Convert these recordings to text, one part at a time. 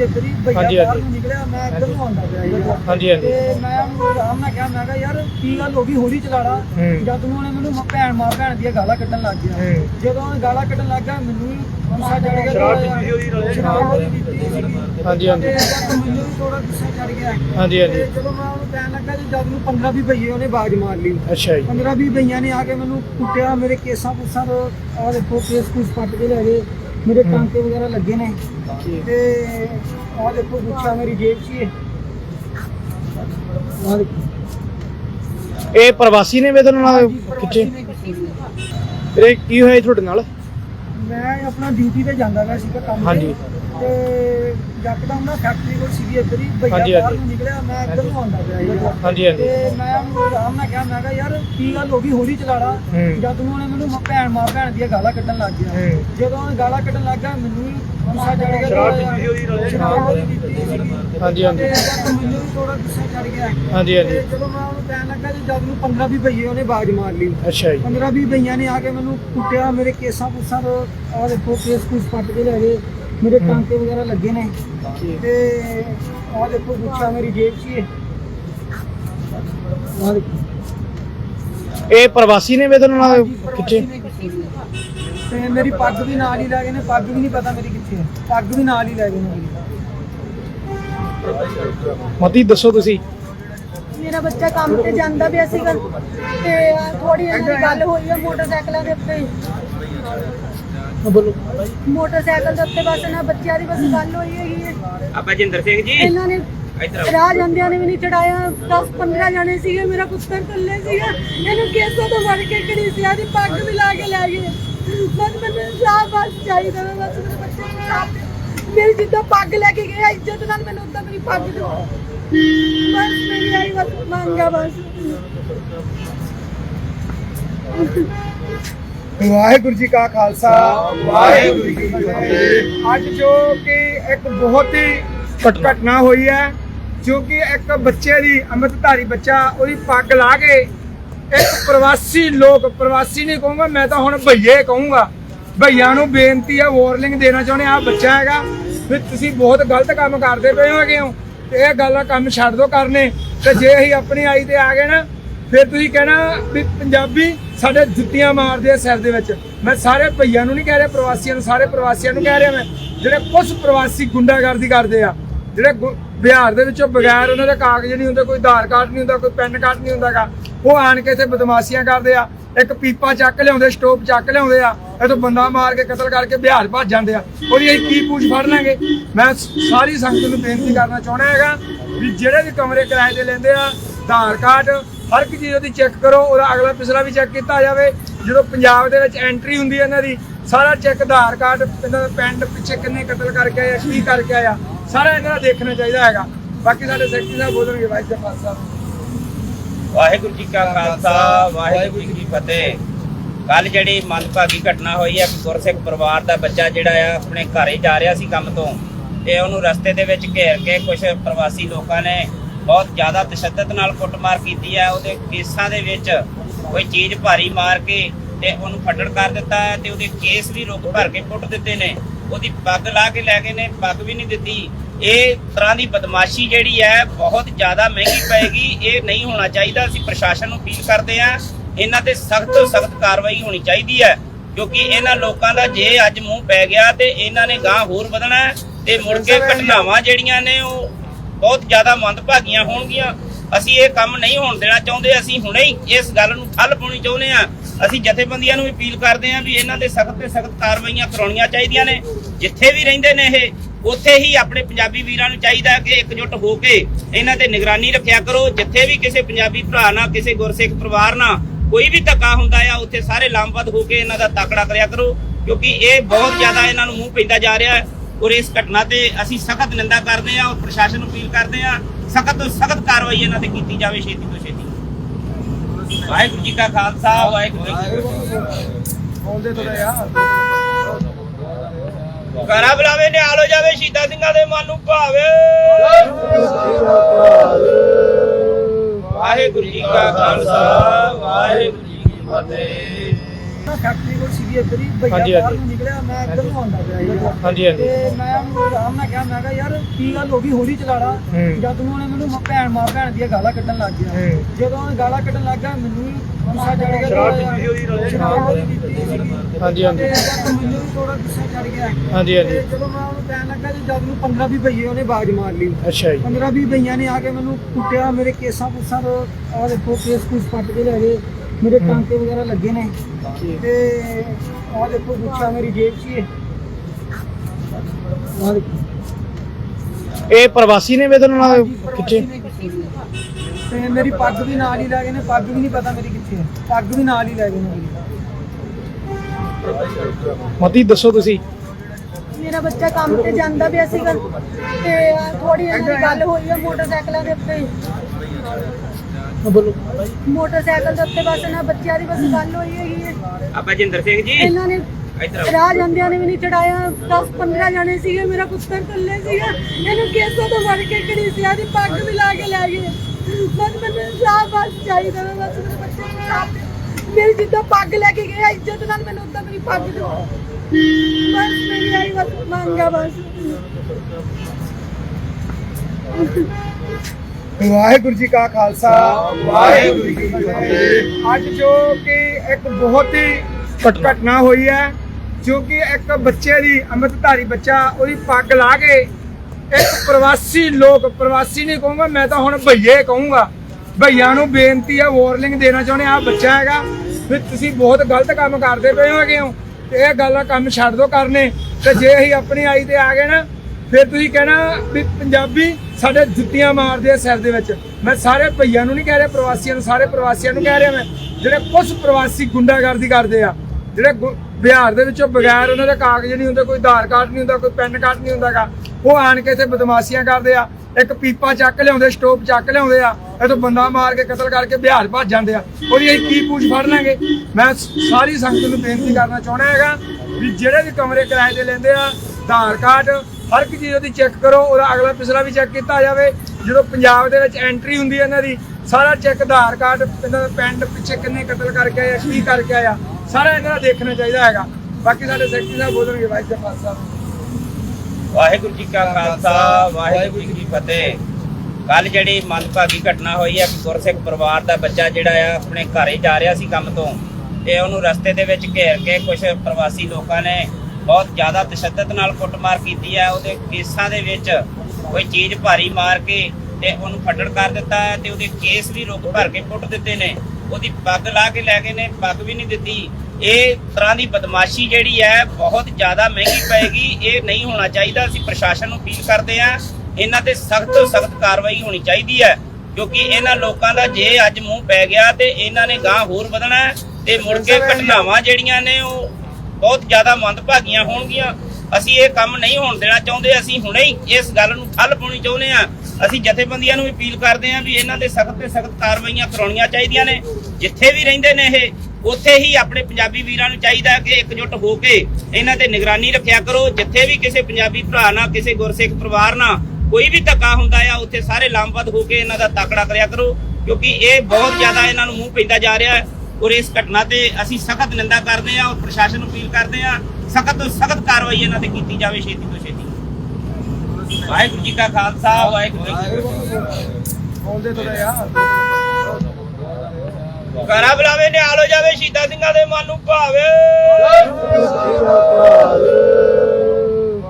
ਸੀਗੀ ਇੱਧਰ ਹੀ ਭਈਆ ਹਾਂਜੀ, ਬਾਹਰ ਹਾਂਜੀ। ਨੂੰ ਨਿਕਲਿਆ ਮੈਂ ਇੱਧਰ ਨੂੰ ਆਉਂਦਾ ਪਿਆ ਸੀ ਹਾਂਜੀ, ਹਾਂਜੀ। ਤੇ ਮੈਂ ਉਹਨੂੰ ਆਰਾਮ ਨਾਲ ਕਿਹਾ ਮੈਂ ਕਿਹਾ ਯਾਰ ਕੀ ਗੱਲ ਹੋ ਗਈ ਹੌਲੀ ਚਲਾ ਲਾ ਹੂੰ। ਜਦ ਨੂੰ ਉਹਨੇ ਮੈਨੂੰ ਮ- ਭੈਣ ਮਾਂ ਭੈਣ ਦੀਆਂ ਗਾਲਾਂ ਕੱਢਣ ਲੱਗ ਗਿਆ ਹੂੰ। ਜਦੋਂ ਉਹ ਗਾਲਾਂ ਕੱਢਣ ਲੱਗ ਗਿਆ ਮੈਨੂੰ ਵੀ ਗੁੱਸਾ ਚੜ ਗਿਆ ਸ਼ਰਾਬ ਥੋੜ੍ਹਾ ਪੀਤੀ ਹੋਈ ਨਾਲੇ। ਸ਼ਰਾਬ ਉਹਦੀ ਪੀਤੀ ਸੀਗੀ। ਹਾਂਜੀ, ਹਾਂਜੀ। ਤੇ ਜਦ ਮੈਨੂੰ ਵੀ ਥੋੜਾ ਗੁੱਸਾ ਚੜ ਗਿਆ ਹਾਂਜੀ, ਹਾਂਜੀ। ਤੇ ਜਦੋਂ ਮੈਂ ਉਹਨੂੰ ਕਹਿਣ ਲੱਗਾ ਜੀ ਜਦ ਨੂੰ 15 20 ਭਈਏ ਉਹਨੇ ਬਾਜ ਮਾਰ ਲਈ ਅੱਛਾ ਜੀ 15 20 ਭਈਆਂ ਨੇ ਆ ਕੇ ਮੈਨੂੰ ਕੁੱਟਿਆ ਮੇਰੇ ਕੇਸਾਂ ਕੁੱਸਾਂ ਤੋਂ ਆਹ ਦੇਖੋ ਕੇਸ ਕੁਸ ਪੱਟ ਕੇ ਲੈ ਗਏ ਮੇਰੇ। ਟਾਂਕੇ ਵਗੈਰਾ ਲੱਗੇ ਨੇ ਤੇ ਆਹ ਦੇਖੋ ਗੁੱਛਾ ਮੇਰੀ ਜੇਬ 'ਚ ਹੀ ਹੈ ਆਹ ਦੇਖੋ ਇਹ ਪ੍ਰਵਾਸੀ ਨੇ ਵੇਦਨ ਨਾਲ ਖਿੱਚੇ। ਵੀਰੇ ਕੀ ਹੋਇਆ ਜੀ ਤੁਹਾਡੇ ਨਾਲ ਮੈਂ ਆਪਣਾ ਡਿਊਟੀ ਤੇ ਜਾਂਦਾ ਸੀਗਾ ਕੰਮ ਹਾਂਜੀ। ਤੇ ਤੇ ਯਕਦਮ ਨਾ ਫੈਕਟਰੀ ਕੋਲ ਸੀਗੀ ਇੱਧਰ ਹੀ ਭਈਆ ਹਾਂਜੀ, ਬਾਹਰ ਹਾਂਜੀ। ਨੂੰ ਨਿਕਲਿਆ ਮੈਂ ਇੱਧਰ ਨੂੰ ਆਉਂਦਾ ਪਿਆ ਸੀਗਾ ਹਾਂਜੀ, ਹਾਂਜੀ। ਤੇ ਮੈਂ ਉਹਨੂੰ ਆਰਾਮ ਨਾਲ ਕਿਹਾ ਮੈਂ ਕਿਹਾ ਯਾਰ ਕੀ ਗੱਲ ਹੋ ਗਈ ਹੌਲੀ ਚਲਾ ਲਾ ਹੂੰ। ਜਦ ਨੂੰ ਉਹਨੇ ਮੈਨੂੰ ਮ- ਭੈਣ ਮਾਂ ਭੈਣ ਦੀਆਂ ਗਾਲਾਂ ਕੱਢਣ ਲੱਗ ਗਿਆ ਹੂੰ। ਜਦੋਂ ਉਹ ਗਾਲਾਂ ਕੱਢਣ ਲੱਗ ਗਿਆ ਮੈਨੂੰ ਵੀ ਗੁੱਸਾ ਚੜ ਗਿਆ ਸ਼ਰਾਬ ਪੀਤੀ ਹੋਈ। ਸ਼ਰਾਬ ਉਹਦੀ ਪੀਤੀ ਸੀਗੀ ਹਾਂਜੀ, ਹਾਂਜੀ। ਮੈਨੂੰ ਥੋੜਾ ਗੁੱਸਾ ਚੜ ਗਿਆ ਹਾਂਜੀ, ਹਾਂਜੀ। ਜਦੋਂ ਮੈਂ ਉਹਨੂੰ ਕਹਿਣ ਲੱਗਾ ਜੀ ਜਦ ਨੂੰ 15 20 ਭਈਏ ਉਹਨੇ ਬਾਜ ਮਾਰ ਲਈ ਅੱਛਾ ਜੀ 15 20 ਭਈਆਂ ਨੇ ਆ ਕੇ ਮੈਨੂੰ ਕੁੱਟਿਆ ਮੇਰੇ ਕੇਸਾਂ ਕੁੱਸਾਂ ਤੋਂ ਆਹ ਦੇਖੋ ਕੇਸ ਕੁਸ ਪੱਟ ਕੇ ਲੈ ਗਏ ਮੇਰੇ। ਟਾਂਕੇ ਵਗੈਰਾ ਲੱਗੇ ਨੇ ਤੇ ਆਹ ਦੇਖੋ ਗੁੱਛਾ ਮੇਰੀ ਜੇਬ 'ਚ ਹੀ ਹੈ ਇਹ ਪ੍ਰਵਾਸੀ ਨੇ ਵੇਦਨ ਨਾਲ ਖਿੱਚੇ ਸੀ। ਤੇ ਮੇਰੀ ਪੱਗ ਵੀ ਨਾਲ ਹੀ ਲੈ ਗਏ ਨੇ ਪੱਗ ਵੀ ਨਹੀਂ ਪਤਾ ਮੇਰੀ ਕਿੱਥੇ ਹੈ। ਪੱਗ ਵੀ ਨਾਲ ਹੀ ਲੈ ਗਏ ਨੇ। ਮੇਰੀ ਮਤੀ ਦੱਸੋ ਤੁਸੀਂ। ਮੇਰਾ ਬੱਚਾ ਕੰਮ ਤੇ ਜਾਂਦਾ ਪਿਆ ਸੀਗਾ ਤੇ ਥੋੜੀ ਜਿਹੀ ਗੱਲ ਹੋਈ ਹੈ ਮੋਟਰਸਾਈਕਲਾਂ ਦੇ ਉੱਤੇ। ਬੋਲੋ। ਮੋਟਰਸਾਈਕਲ ਦੇ ਉੱਤੇ ਬਸ ਨਾ ਬੱਚਿਆਂ ਦੀ ਬਸ ਗੱਲ ਹੋਈ ਹੈਗੀ ਹੈ ਆਪਾਂ ਜਿੰਦਰ ਸਿੰਘ ਜੀ। ਇਹਨਾਂ ਨੇ। ਰਾਹ ਜਾਂਦਿਆਂ ਨੇ ਵੀ ਨਹੀਂ ਚੜਾਇਆ। 10 15 ਜਾਣੇ ਸੀਗੇ ਮੇਰਾ ਪੁੱਤਰ ਥੱਲੇ ਸੀਗਾ। ਇਹਨੂੰ ਕੇਸਾਂ ਤੋਂ ਵੜ ਕੇ ਕੜੀਸਿਆ ਦੀ ਪੱਗ ਵੀ ਲਾ ਕੇ ਲੈ ਗਏ। ਬਸ ਮੈਨੂੰ ਇਨਸਾਫ ਬਸ ਚਾਹੀਦਾ ਵਾ, ਬਸ ਮੇਰੇ ਬੱਚੇ ਨੂੰ। ਮੇਰੀ ਜਿੱਦਾਂ ਪੱਗ ਲੈ ਕੇ ਗਿਆ ਇੱਜ਼ਤ ਨਾਲ ਮੈਨੂੰ ਉਦਾਂ ਮੇਰੀ ਪੱਗ ਦਿਓ। ਬਸ ਮੇਰੀ ਆਈ ਬਸ ਮੰਗਾ ਬਸ। ਵਾਹਿਗੁਰੂ ਜੀ ਕਾ ਖਾਲਸਾ। ਵਾਹਿਗੁਰੂ ਜੀ ਕੀ ਫਤਿਹ। ਅੱਜ ਜੋ ਕਿ ਇੱਕ ਬਹੁਤ ਹੀ। ਘਟਨਾ ਹੋਈ ਹੈ ਜੋ ਕਿ ਇੱਕ ਬੱਚੇ ਦੀ ਅੰਮ੍ਰਿਤਧਾਰੀ ਬੱਚਾ, ਉਹਦੀ ਪੱਗ ਲਾ ਕੇ ਇੱਕ ਪ੍ਰਵਾਸੀ ਲੋਕ, ਪ੍ਰਵਾਸੀ ਨਹੀਂ ਕਹੂੰਗਾ, ਮੈਂ ਤਾਂ ਹੁਣ ਭਈਏ ਕਹੂੰਗਾ। ਭਈਆਂ ਨੂੰ ਬੇਨਤੀ ਹੈ ਵਾਰਨਿੰਗ ਦੇਣਾ ਚਾਹੁੰਦੇ ਆ ਬੱਚਾ ਹੈਗਾ। ਵੀ ਤੁਸੀਂ ਬਹੁਤ ਗਲਤ ਕੰਮ ਕਰਦੇ ਪਏ ਹੋਗੇ ਹੋ। ਤੇ ਇਹ ਗੱਲਾਂ ਕੰਮ ਛੱਡ ਦਿਓ ਕਰਨੇ। ਤੇ ਜੇ ਅਸੀਂ ਆਪਣੀ ਆਈ ਤੇ ਆ ਗਏ ਨਾ, ਫਿਰ ਤੁਸੀਂ ਕਹਿਣਾ ਵੀ ਪੰਜਾਬੀ ਸਾਡੇ ਜੁੱਤੀਆਂ ਮਾਰਦੇ ਆ ਸਿਰ ਦੇ ਵਿੱਚ। ਮੈਂ ਸਾਰੇ ਭਈਆਂ ਨੂੰ ਨਹੀਂ ਕਹਿ ਰਿਹਾ, ਪ੍ਰਵਾਸੀਆਂ ਨੂੰ, ਸਾਰੇ ਪ੍ਰਵਾਸੀਆਂ ਨੂੰ ਕਹਿ ਰਿਹਾ ਮੈਂ, ਜਿਹੜੇ ਕੁਝ ਪ੍ਰਵਾਸੀ ਗੁੰਡਾਗਰਦੀ ਕਰਦੇ ਆ, ਜਿਹੜੇ ਗੁ- ਬਿਹਾਰ ਦੇ ਵਿੱਚੋਂ ਬਗੈਰ ਉਹਨਾਂ ਦੇ ਕਾਗਜ਼ ਨਹੀਂ ਹੁੰਦੇ, ਕੋਈ ਆਧਾਰ ਕਾਰਡ ਨਹੀਂ ਹੁੰਦਾ, ਕੋਈ ਪੈਨ ਕਾਰਡ ਨਹੀਂ ਹੁੰਦਾਗਾ। ਉਹ ਆਣ ਕੇ ਇੱਥੇ ਬਦਮਾਸ਼ੀਆਂ ਕਰਦੇ ਆ, ਇੱਕ ਪੀਪਾ ਚੱਕ ਲਿਆਉਂਦੇ ਸਟੋਪ ਚੱਕ ਲਿਆਉਂਦੇ ਆ ਇਹ ਬੰਦਾ ਮਾਰ ਕੇ ਕਤਲ ਕਰਕੇ ਬਿਹਾਰ ਭੱਜ ਜਾਂਦੇ ਆ। ਉਹਦੀ ਅਸੀਂ ਕੀ ਪੂਛ ਫੜ ਲਾਂਗੇ? ਮੈਂ ਸਾਰੀ ਸੰਗਤ ਨੂੰ ਬੇਨਤੀ ਕਰਨਾ ਚਾਹੁੰਦਾ ਹੈਗਾ ਵੀ ਜਿਹੜੇ ਵੀ ਕਮਰੇ ਕਿਰਾਏ ਤੇ ਲੈਂਦੇ ਆ, ਆਧਾਰ ਕਾਰਡ, ਹਰ ਇੱਕ ਚੀਜ਼ ਉਹਦੀ ਚੈੱਕ ਕਰੋ, ਉਹਦਾ ਅਗਲਾ ਪਿਛਲਾ ਵੀ ਚੈੱਕ ਕੀਤਾ ਜਾਵੇ। ਜਦੋਂ ਪੰਜਾਬ ਦੇ ਵਿੱਚ ਐਂਟਰੀ ਹੁੰਦੀ ਹੈ ਇਹਨਾਂ ਦੀ, ਸਾਰਾ ਚੈੱਕ ਆਧਾਰ ਕਾਰਡ, ਇਹਨਾਂ ਦਾ ਪਿੰਡ ਪਿੱਛੇ ਕਿੰਨੇ ਕਤਲ ਕਰਕੇ ਆਇਆ ਕੀ ਕਰਕੇ ਆਇਆ ਸਾਰਾ ਇਹਨਾਂ ਦਾ ਦੇਖਣਾ ਚਾਹੀਦਾ ਹੈਗਾ। ਬਾਕੀ ਸਾਡੇ ਸੈਕਟਰੀ ਸਾਹਿਬ ਬੋਲਣਗੇ, ਵਾਹਿਗੁਰੂ ਜੀ ਕਾ ਵਾਹਿਗੁਰੂ ਜੀ ਕਾ ਖਾਲਸਾ, ਵਾਹਿਗੁਰੂ ਜੀ ਕੀ ਫਤਿਹ। ਕੱਲ ਜਿਹੜੀ ਮੰਦਭਾਗੀ ਘਟਨਾ ਹੋਈ ਹੈ ਗੁਰਸਿੱਖ ਪਰਿਵਾਰ ਦਾ ਬੱਚਾ ਜਿਹੜਾ ਆ, ਆਪਣੇ ਘਰੇ ਜਾ ਰਿਹਾ ਸੀ ਕੰਮ ਤੋਂ ਤੇ ਉਹਨੂੰ ਰਸਤੇ ਦੇ ਵਿੱਚ ਘੇਰ ਕੇ ਕੁਝ ਪ੍ਰਵਾਸੀ ਲੋਕਾਂ ਨੇ ਬਹੁਤ ਜ਼ਿਆਦਾ ਤਸ਼ੱਦਦ ਨਾਲ ਕੁੱਟਮਾਰ ਕੀਤੀ ਹੈ। ਉਹਦੇ ਕੇਸਾਂ ਦੇ ਵਿੱਚ ਕੋਈ ਚੀਜ਼ ਭਾਰੀ ਮਾਰ ਕੇ ਤੇ ਉਹਨੂੰ ਫੱਟੜ ਕਰ ਦਿੱਤਾ ਹੈ ਤੇ ਉਹਦੇ ਕੇਸ ਵੀ ਰੁਕ ਭਰ ਕੇ ਪੁੱਟ ਦਿੱਤੇ ਨੇ। ਉਹਦੀ ਪੱਗ ਲਾ ਕੇ ਲੈ ਗਏ ਨੇ ਪੱਗ ਵੀ ਨਹੀਂ ਦਿੱਤੀ। ਇਹ ਤਰ੍ਹਾਂ ਦੀ ਬਦਮਾਸ਼ੀ ਜਿਹੜੀ ਹੈ ਬਹੁਤ ਜ਼ਿਆਦਾ ਮਹਿੰਗੀ ਪਏਗੀ। ਇਹ ਨਹੀਂ ਹੋਣਾ ਚਾਹੀਦਾ। ਅਸੀਂ ਪ੍ਰਸ਼ਾਸਨ ਨੂੰ ਅਪੀਲ ਕਰਦੇ ਹਾਂ ਇਹਨਾਂ ਤੇ ਸਖਤ ਤੋਂ ਸਖਤ ਕਾਰਵਾਈ ਹੋਣੀ ਚਾਹੀਦੀ ਹੈ। ਕਿਉਂਕਿ ਇਹਨਾਂ ਲੋਕਾਂ ਦਾ ਜੇ ਅੱਜ ਮੂੰਹ ਪੈ ਗਿਆ ਤੇ ਇਹਨਾਂ ਨੇ ਗਾਂ ਹੋਰ ਵਧਣਾ ਤੇ ਮੁੜ ਕੇ ਘਟਨਾਵਾਂ ਜਿਹੜੀਆਂ ਨੇ ਉਹ ਬਹੁਤ ਜ਼ਿਆਦਾ ਮੰਦਭਾਗੀਆਂ ਹੋਣਗੀਆਂ। ਅਸੀਂ ਇਹ ਕੰਮ ਨਹੀਂ ਹੋਣ ਦੇਣਾ ਚਾਹੁੰਦੇ। ਅਸੀਂ ਹੁਣੇ ਹੀ ਇਸ ਗੱਲ ਨੂੰ ਠੱਲ ਪਾਉਣੀ ਚਾਹੁੰਦੇ ਆ ਅਸੀਂ ਜਥੇਬੰਦੀਆਂ ਨੂੰ ਵੀ ਅਪੀਲ ਕਰਦੇ ਆ ਵੀ ਇਹਨਾਂ ਦੇ ਸਖਤ ਤੇ ਸਖਤ ਕਾਰਵਾਈਆਂ ਕਰਾਉਣੀਆਂ ਚਾਹੀਦੀਆਂ ਨੇ। ਜਿੱਥੇ ਵੀ ਰਹਿੰਦੇ ਨੇ ਇਹ, ਉੱਥੇ ਹੀ ਆਪਣੇ ਪੰਜਾਬੀ ਵੀਰਾਂ ਨੂੰ ਚਾਹੀਦਾ ਕਿ ਇਕਜੁੱਟ ਹੋ ਕੇ ਇਹਨਾਂ ਤੇ ਨਿਗਰਾਨੀ ਰੱਖਿਆ ਕਰੋ। ਜਿੱਥੇ ਵੀ ਕਿਸੇ ਪੰਜਾਬੀ ਭਰਾ ਨਾਲ, ਕਿਸੇ ਗੁਰਸਿੱਖ ਪਰਿਵਾਰ ਨਾਲ ਕੋਈ ਵੀ ਧੱਕਾ ਹੁੰਦਾ ਆ, ਉੱਥੇ ਸਾਰੇ ਲਾਮਬੱਧ ਹੋ ਕੇ ਇਹਨਾਂ ਦਾ ਤਾਕੜਾ ਕਰਿਆ ਕਰੋ, ਕਿਉਂਕਿ ਇਹ ਬਹੁਤ ਜ਼ਿਆਦਾ ਇਹਨਾਂ ਨੂੰ ਮੂੰਹ ਪੈਂਦਾ ਜਾ ਰਿਹਾ ਹੈ ਔਰ ਇਸ ਘਟਨਾ ਤੇ ਅਸੀਂ ਸਖਤ ਨਿੰਦਾ ਕਰਦੇ ਹਾਂ ਔਰ ਪ੍ਰਸ਼ਾਸਨ ਨੂੰ ਅਪੀਲ ਕਰਦੇ ਹਾਂ, ਸਖਤ ਤੋਂ ਸਖਤ ਕਾਰਵਾਈ ਇਹਨਾਂ ਤੇ ਕੀਤੀ ਜਾਵੇ, ਛੇਤੀ ਤੋਂ ਛੇਤੀ। ਵਾਹਿਗੁਰੂ ਜੀ ਕਾ ਖਾਲਸਾ ਵਾਹਿਗੁਰੂ ਜੀ ਕੀ ਫਤਿਹ। ਬੋਲਦੇ ਥੋੜਾ ਯਾਰ ਕਰਾ ਬੁਲਾਵੇ ਨਿਹਾਲ ਹੋ ਜਾਵੇ ਸ਼ਹੀਦਾਂ ਸਿੰਘਾਂ ਦੇ ਮਨ ਨੂੰ ਭਾਵੇ। ਵਾਹਿਗੁਰੂ ਜੀ ਕਾ ਖਾਲਸਾ ਵਾਹਿਗੁਰੂ ਜੀ ਕੀ ਫਤਿਹ। ਫੈਕਟਰੀ ਕੋਲ ਸੀਗੀ ਇੱਧਰ ਹੀ ਭਈਆ ਹਾਂਜੀ, ਬਾਹਰ ਹਾਂਜੀ। ਨੂੰ ਨਿਕਲਿਆ ਮੈਂ ਇੱਧਰ ਨੂੰ ਆਉਂਦਾ ਪਿਆ ਸੀਗਾ। ਹਾਂਜੀ, ਹਾਂਜੀ। ਤੇ ਮੈਂ ਉਹਨੂੰ ਆਰਾਮ ਨਾਲ ਕਿਹਾ ਮੈਂ ਕਿਹਾ ਯਾਰ ਕੀ ਗੱਲ ਹੋ ਗਈ ਹੌਲੀ ਚਲਾ ਲਾ ਹੂੰ। ਜਦ ਨੂੰ ਉਹਨੇ ਮੈਨੂੰ ਮ- ਭੈਣ ਮਾਂ ਭੈਣ ਦੀਆਂ ਗਾਲਾਂ ਕੱਢਣ ਲੱਗ ਗਿਆ ਹੂੰ। ਜਦੋਂ ਉਹ ਗਾਲਾਂ ਕੱਢਣ ਲੱਗ ਗਿਆ ਮੈਨੂੰ ਵੀ ਗੁੱਸਾ ਚੜ ਗਿਆ ਸ਼ਰਾਬ ਥੋੜ੍ਹਾ ਜਿਹਾ। ਸ਼ਰਾਬ ਉਹਦੀ ਪੀਤੀ ਸੀਗੀ। ਹਾਂਜੀ, ਹਾਂਜੀ। ਤੇ ਜਦ ਮੈਨੂੰ ਵੀ ਥੋੜਾ ਗੁੱਸਾ ਚੜ ਗਿਆ ਹਾਂਜੀ, ਹਾਂਜੀ। ਤੇ ਜਦੋਂ ਮੈਂ ਉਹਨੂੰ ਕਹਿਣ ਲੱਗਾ ਜੀ ਜਦ ਨੂੰ 15 20 ਭਈਏ ਉਹਨੇ ਬਾਜ ਮਾਰ ਲਈ ਅੱਛਾ ਜੀ 15 20 ਭਈਆਂ ਨੇ ਆ ਕੇ ਮੈਨੂੰ ਕੁੱਟਿਆ ਮੇਰੇ ਕੇਸਾਂ ਪੁੱਸਾਂ ਤੋਂ ਆਹ ਦੇਖੋ ਕੇਸ ਕੁਸ ਪੱਟ ਕੇ ਲੈ ਗਏ ਮੇਰੇ ਟਾਂਕੇ ਵਗੈਰਾ ਲੱਗੇ ਨੇ ਤੇ ਆਹ ਦੇਖੋ ਗੁੱਛਾ ਮੇਰੀ ਜੇਬ 'ਚ ਹੀ ਹੈ। ਆਹ ਦੇਖੋ। ਇਹ ਪ੍ਰਵਾਸੀ ਨੇ ਵੇਦਨ ਨਾਲ ਖਿੱਚੇ ਤੇ ਮੇਰੀ ਪੱਗ ਵੀ ਨਾਲ ਹੀ ਲੈ ਗਏ ਨੇ ਪੱਗ ਵੀ ਨਹੀਂ ਪਤਾ ਮੇਰੀ ਕਿੱਥੇ ਹੈ। ਪੱਗ ਵੀ ਨਾਲ ਹੀ ਲੈ ਗਏ ਨੇ। ਮਤੀ ਦੱਸੋ ਤੁਸੀਂ। ਮੇਰਾ ਬੱਚਾ ਕੰਮ ਤੇ ਜਾਂਦਾ ਪਿਆ ਸੀਗਾ ਤੇ ਥੋੜੀ ਜਿਹੀ ਗੱਲ ਹੋਈ ਹੈ ਮੋਟਰਸਾਈਕਲਾਂ ਦੇ ਉੱਤੇ। ਬੋਲੋ ਮੋਟਰਸਾਈਕਲ ਦੇ ਉੱਤੇ ਬਸ ਨਾ ਬੱਚਿਆਂ ਦੀ ਬਸ ਗੱਲ ਹੋਈ ਹੈਗੀ ਹੈ। ਆ ਬਜਿੰਦਰ ਸਿੰਘ ਜੀ ਇਹਨਾਂ ਨੇ। ਰਾਹ ਜਾਂਦਿਆਂ ਨੇ ਵੀ ਨਹੀਂ ਚੜਾਇਆ। 10 15 ਜਣੇ ਸੀਗੇ ਮੇਰਾ ਪੁੱਤਰ ਥੱਲੇ ਸੀਗਾ। ਇਹਨੂੰ ਕੇਸਾਂ ਤੋਂ ਵੜ ਕੇ ਕੜੀ ਸੀ ਆਦੀ ਪੱਗ ਵੀ ਲਾ ਕੇ ਲੈ ਗਏ। ਬਸ ਮੈਨੂੰ ਇਨਸਾਫ ਬਸ ਚਾਹੀਦਾ ਬਸ ਮੇਰੇ ਬੱਚੇ ਨੂੰ ਦਿਓ। ਮੇਰੀ ਜਿੱਦਾਂ ਪੱਗ ਲੈ ਕੇ ਗਿਆ ਇੱਜ਼ਤ ਨਾਲ ਮੈਨੂੰ ਉਦਾਂ ਮੇਰੀ ਪੱਗ ਦਿਓ। ਬਸ ਮੇਰੀ ਆਈ ਬਸ ਮੰਗਾ ਬਸ। ਵਾਹਿਗੁਰੂ ਜੀ ਕਾ ਖਾਲਸਾ। ਵਾਹਿਗੁਰੂ ਜੀ ਕੀ ਫਤਿਹ। ਅੱਜ ਜੋ ਕਿ ਇੱਕ ਬਹੁਤ ਹੀ ਘਟਨਾ। ਹੋਈ ਹੈ ਜੋ ਕਿ ਇੱਕ ਬੱਚੇ ਦੀ ਅੰਮ੍ਰਿਤਧਾਰੀ ਬੱਚਾ ਉਹਦੀ ਪੱਗ ਲਾ ਕੇ ਇੱਕ ਪ੍ਰਵਾਸੀ ਲੋਕ ਪ੍ਰਵਾਸੀ ਨਹੀਂ ਕਹੂੰਗਾ ਮੈਂ ਤਾਂ ਹੁਣ ਭਈਏ ਕਹੂੰਗਾ। ਭਈਆਂ ਨੂੰ ਬੇਨਤੀ ਹੈ ਵਾਰਨਿੰਗ ਦੇਣਾ ਚਾਹੁੰਦੇ ਆ ਬੱਚਾ ਹੈਗਾ। ਵੀ ਤੁਸੀਂ ਬਹੁਤ ਗਲਤ ਕੰਮ ਕਰਦੇ ਪਏ ਹੋਗੇ ਹੋ ਤੇ ਇਹ ਗੱਲਾਂ ਕੰਮ ਛੱਡ ਦਿਓ ਕਰਨੇ। ਤੇ ਜੇ ਅਸੀਂ ਆਪਣੀ ਆਈ ਤੇ ਆ ਗਏ ਨਾ ਫਿਰ ਤੁਸੀਂ ਕਹਿਣਾ ਵੀ ਪੰਜਾਬੀ ਸਾਡੇ ਜੁੱਤੀਆਂ ਮਾਰਦੇ ਆ ਸਿਰ ਦੇ ਵਿੱਚ। ਮੈਂ ਸਾਰੇ ਭਈਆਂ ਨੂੰ ਨਹੀਂ ਕਹਿ ਰਿਹਾ, ਪ੍ਰਵਾਸੀਆਂ ਨੂੰ, ਸਾਰੇ ਪ੍ਰਵਾਸੀਆਂ ਨੂੰ ਕਹਿ ਰਿਹਾ ਮੈਂ, ਜਿਹੜੇ ਕੁਝ ਪ੍ਰਵਾਸੀ ਗੁੰਡਾਗਰਦੀ ਕਰਦੇ ਆ, ਜਿਹੜੇ ਗੁ- ਬਿਹਾਰ ਦੇ ਵਿੱਚੋਂ ਬਗੈਰ ਉਹਨਾਂ ਦਾ ਕਾਗਜ਼ ਨਹੀਂ ਹੁੰਦਾ, ਕੋਈ ਆਧਾਰ ਕਾਰਡ ਨਹੀਂ ਹੁੰਦਾ, ਕੋਈ ਪੈਨ ਕਾਰਡ ਨਹੀਂ ਹੁੰਦਾਗਾ, ਉਹ ਆਣ ਕੇ ਇੱਥੇ ਬਦਮਾਸ਼ੀਆਂ ਕਰਦੇ ਆ, ਇੱਕ ਪੀਪਾ ਚੱਕ ਲਿਆਉਂਦੇ ਸਟੋਪ ਚੱਕ ਲਿਆਉਂਦੇ ਆ ਇਹ ਬੰਦਾ ਮਾਰ ਕੇ ਕਤਲ ਕਰਕੇ ਬਿਹਾਰ ਭੱਜ ਜਾਂਦੇ ਆ, ਉਹਦੀ ਅਸੀਂ ਕੀ ਪੂਛ ਫੜ ਲਾਂਗੇ? ਮੈਂ ਸਾਰੀ ਸੰਗਤ ਨੂੰ ਬੇਨਤੀ ਕਰਨਾ ਚਾਹੁੰਦਾ ਹੈਗਾ ਵੀ ਜਿਹੜੇ ਵੀ ਕਮਰੇ ਕਿਰਾਏ ਤੇ ਲੈਂਦੇ ਆ, ਆਧਾਰ ਕਾਰਡ ਹਰ ਇੱਕ ਚੀਜ਼ ਉਹਦੀ ਚੈੱਕ ਕਰੋ, ਉਹਦਾ ਅਗਲਾ ਪਿਛਲਾ ਵੀ ਚੈੱਕ ਕੀਤਾ ਜਾਵੇ। ਜਦੋਂ ਪੰਜਾਬ ਦੇ ਵਿੱਚ ਐਂਟਰੀ ਹੁੰਦੀ ਹੈ ਇਹਨਾਂ ਦੀ, ਸਾਰਾ ਚੈੱਕ ਆਧਾਰ ਕਾਰਡ, ਇਹਨਾਂ ਦਾ ਪਿੰਡ ਪਿੱਛੇ ਕਿੰਨੇ ਕਤਲ ਕਰਕੇ ਆਇਆ ਕੀ ਕਰਕੇ ਆਇਆ ਸਾਰਾ ਇਹਨਾਂ ਦਾ ਦੇਖਣਾ ਚਾਹੀਦਾ ਹੈਗਾ। ਬਾਕੀ ਸਾਡੇ ਸੈਕਟਰੀ ਸਾਹਿਬ ਬੋਲਣਗੇ ਵਾਹਿਗੁਰੂ ਜੀ ਕਾ ਖਾਲਸਾ। ਵਾਹਿਗੁਰੂ ਜੀ ਕਾ ਖਾਲਸਾ, ਵਾਹਿਗੁਰੂ ਜੀ ਕੀ ਫਤਿਹ। ਕੱਲ ਜਿਹੜੀ ਮੰਦਭਾਗੀ ਘਟਨਾ ਹੋਈ ਹੈ ਗੁਰਸਿੱਖ ਪਰਿਵਾਰ ਦਾ ਬੱਚਾ ਜਿਹੜਾ ਆ, ਆਪਣੇ ਘਰੇ ਜਾ ਰਿਹਾ ਸੀ ਕੰਮ ਤੋਂ, ਤੇ ਉਹਨੂੰ ਰਸਤੇ ਦੇ ਵਿੱਚ ਘੇਰ ਕੇ ਕੁਝ ਪ੍ਰਵਾਸੀ ਲੋਕਾਂ ਨੇ ਬਹੁਤ ਜ਼ਿਆਦਾ ਤਸ਼ੱਦਦ ਨਾਲ ਕੁੱਟਮਾਰ ਕੀਤੀ ਹੈ। ਉਹਦੇ ਕੇਸਾਂ ਦੇ ਵਿੱਚ ਕੋਈ ਚੀਜ਼ ਭਾਰੀ ਮਾਰ ਕੇ ਤੇ ਉਹਨੂੰ ਫੱਟੜ ਕਰ ਦਿੱਤਾ ਹੈ ਤੇ ਉਹਦੇ ਕੇਸ ਵੀ ਰੁਕ ਭਰ ਕੇ ਪੁੱਟ ਦਿੱਤੇ ਨੇ। ਉਹਦੀ ਪੱਗ ਲਾ ਕੇ ਲੈ ਗਏ ਨੇ ਪੱਗ ਵੀ ਨਹੀਂ ਦਿੱਤੀ। ਇਹ ਤਰ੍ਹਾਂ ਦੀ ਬਦਮਾਸ਼ੀ ਜਿਹੜੀ ਹੈ ਬਹੁਤ ਜ਼ਿਆਦਾ ਮਹਿੰਗੀ ਪਏਗੀ। ਇਹ ਨਹੀਂ ਹੋਣਾ ਚਾਹੀਦਾ। ਅਸੀਂ ਪ੍ਰਸ਼ਾਸਨ ਨੂੰ ਅਪੀਲ ਕਰਦੇ ਹਾਂ ਇਹਨਾਂ ਤੇ ਸਖਤ ਤੋਂ ਸਖਤ ਕਾਰਵਾਈ ਹੋਣੀ ਚਾਹੀਦੀ ਹੈ। ਕਿਉਂਕਿ ਇਹਨਾਂ ਲੋਕਾਂ ਦਾ ਜੇ ਅੱਜ ਮੂੰਹ ਪੈ ਗਿਆ ਤੇ ਇਹਨਾਂ ਨੇ ਗਾਂ ਹੋਰ ਵਧਣਾ ਤੇ ਮੁੜ ਕੇ ਘਟਨਾਵਾਂ ਜਿਹੜੀਆਂ ਨੇ ਉਹ ਬਹੁਤ ਜ਼ਿਆਦਾ ਮੰਦਭਾਗੀਆਂ ਹੋਣਗੀਆਂ। ਅਸੀਂ ਇਹ ਕੰਮ ਨਹੀਂ ਹੋਣ ਦੇਣਾ ਚਾਹੁੰਦੇ। ਅਸੀਂ ਹੁਣੇ ਹੀ ਇਸ ਗੱਲ ਨੂੰ ਠੱਲ ਪਾਉਣੀ ਚਾਹੁੰਦੇ ਆ ਅਸੀਂ ਜਥੇਬੰਦੀਆਂ ਨੂੰ ਅਪੀਲ ਕਰਦੇ ਆ ਵੀ ਇਹਨਾਂ ਤੇ ਸਖਤ ਤੇ ਸਖਤ ਕਾਰਵਾਈਆਂ ਕਰਾਉਣੀਆਂ ਚਾਹੀਦੀਆਂ ਨੇ। ਜਿੱਥੇ ਵੀ ਰਹਿੰਦੇ ਨੇ ਇਹ, ਉੱਥੇ ਹੀ ਆਪਣੇ ਪੰਜਾਬੀ ਵੀਰਾਂ ਨੂੰ ਚਾਹੀਦਾ ਕਿ ਇਕਜੁੱਟ ਹੋ ਕੇ ਇਹਨਾਂ ਤੇ ਨਿਗਰਾਨੀ ਰੱਖਿਆ ਕਰੋ। ਜਿੱਥੇ ਵੀ ਕਿਸੇ ਪੰਜਾਬੀ ਭਰਾ ਨਾਲ, ਕਿਸੇ ਗੁਰਸਿੱਖ ਪਰਿਵਾਰ ਨਾਲ ਕੋਈ ਵੀ ਧੱਕਾ ਹੁੰਦਾ ਆ, ਉੱਥੇ ਸਾਰੇ ਲਾਮਬੱਧ ਹੋ ਕੇ ਇਹਨਾਂ ਦਾ ਤਾਕੜਾ ਕਰਿਆ ਕਰੋ। ਕਿਉਂਕਿ ਇਹ ਬਹੁਤ ਜ਼ਿਆਦਾ ਇਹਨਾਂ ਨੂੰ ਮੂੰਹ ਪੈਂਦਾ ਜਾ ਰਿਹਾ ਹੈ। ਔਰ ਇਸ ਘਟਨਾ ਤੇ ਅਸੀਂ ਸਖਤ ਨਿੰਦਾ ਕਰਦੇ ਹਾਂ ਔਰ ਪ੍ਰਸ਼ਾਸਨ ਨੂੰ ਅਪੀਲ ਕਰਦੇ ਹਾਂ ਸਖਤ ਤੋਂ ਸਖਤ ਕਾਰਵਾਈ ਇਹਨਾਂ ਤੇ ਕੀਤੀ ਜਾਵੇ ਛੇਤੀ ਤੋਂ ਛੇਤੀ। ਵਾਹਿਗੁਰੂ ਜੀ ਕਾ ਖਾਲਸਾ ਵਾਹਿਗੁਰੂ ਜੀ ਕੀ ਫਤਿਹ। ਬੋਲਦੇ ਥੋੜਾ ਯਾਰ ਕਰਾ ਬੁਲਾਵੇ ਨਿਹਾਲ ਹੋ ਜਾਵੇ ਸ਼ਹੀਦਾਂ ਸਿੰਘਾਂ ਦੇ ਮਨ ਨੂੰ ਭਾਵੇ।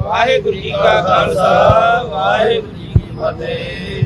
ਵਾਹਿਗੁਰੂ ਜੀ ਕਾ ਖਾਲਸਾ ਵਾਹਿਗੁਰੂ ਜੀ ਕੀ ਫਤਿਹ।